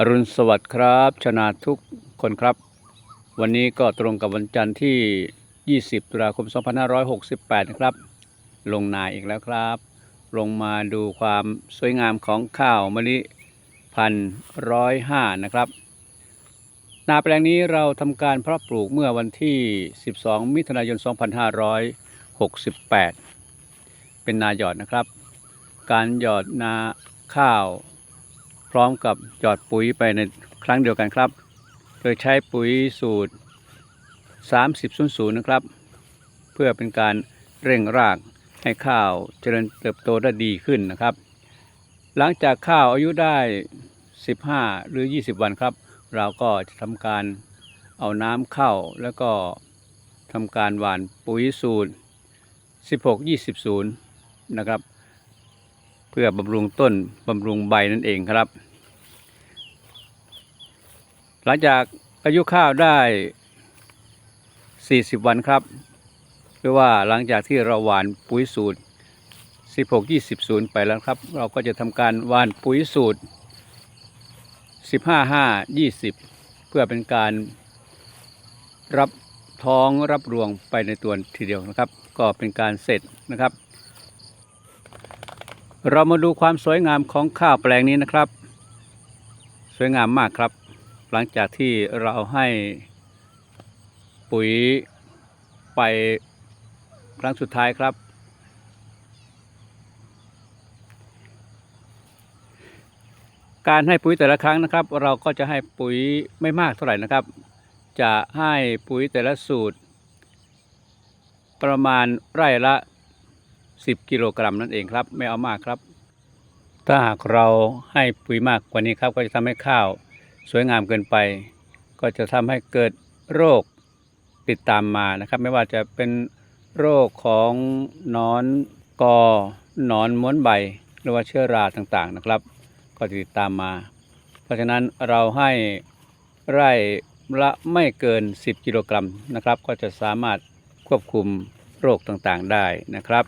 อรุณสวัสดิ์ครับ ชนะทุกคนครับ วันนี้ก็ตรงกับวันจันทร์ที่ 20 ตุลาคม 2568 นะครับ ลงนาอีกแล้วครับ ลงมาดูความสวยงามของข้าวมะลิพันร้อยห้านะครับ นาแปลงนี้เราทำการเพาะปลูกเมื่อวันที่ 12 มิถุนายน 2568 เป็นนาหยอดนะครับ การหยอดนาข้าว พร้อมกับหยอดปุ๋ยไปในครั้งเดียวกันครับ โดยใช้ปุ๋ยสูตร 3000นะครับ เพื่อเป็นการเร่งรากให้ข้าวเจริญเติบโตได้ดีขึ้นนะครับ หลังจากข้าวอายุได้ 15 หรือ 20 วันครับ เราก็จะทำการเอาน้ำเข้าแล้วก็ทำการหว่านปุ๋ยสูตร 16 20นะครับ เพื่อบำรุงต้นบำรุงใบนั่นเองครับ หลังจากอายุข้าวได้ 40 วันครับหรือว่าหลังจากที่เราหว่านปุ๋ยสูตร 16 20 0 ไปแล้วครับ เราก็จะทำการหว่านปุ๋ยสูตร 15 5 20 เพื่อเป็นการรับท้องรับรวงไปในตัวทีเดียวนะครับ ก็เป็นการเสร็จนะครับ เรามาดูความสวยงามของข้าวแปลงนี้นะครับ สวยงามมากครับ หลังจากที่เราให้ปุ๋ยไปครั้งสุดท้ายครับ การให้ปุ๋ยแต่ละครั้งนะครับ เราก็จะให้ปุ๋ยไม่มากเท่าไหร่นะครับ จะให้ปุ๋ยแต่ละสูตร ประมาณไร่ละ 10 กิโลกรัมนั่นเองครับ ไม่เอามากครับ ถ้าหากเราให้ปุ๋ยมากกว่านี้ครับ ก็จะทำให้ข้าวสวยงามเกินไป ก็จะทำให้เกิดโรคติดตามมานะครับ ไม่ว่าจะเป็นโรคของนอนกอหนอนม้วนใบ หรือว่าเชื้อราต่างๆนะครับ ก็จะติดตามมา เพราะฉะนั้นเราให้ไร่ละไม่เกิน 10 กิโลกรัมนะครับ ก็จะสามารถควบคุมโรคต่างๆได้นะครับ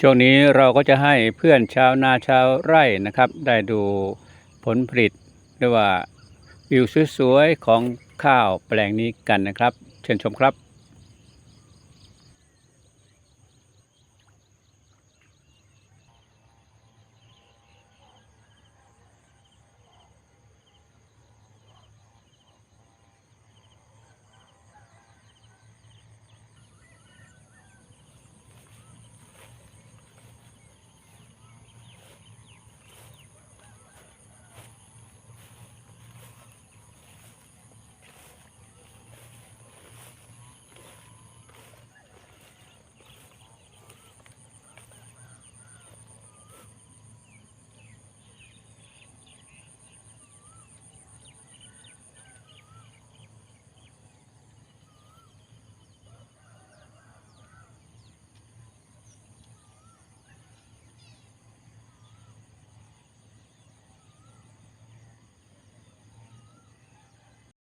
ช่วงนี้เราก็จะให้เพื่อนชาวนาชาวไร่นะครับ ได้ดูผลผลิตหรือว่าวิวสวยๆของข้าวแปลงนี้กันนะครับ เชิญชมครับ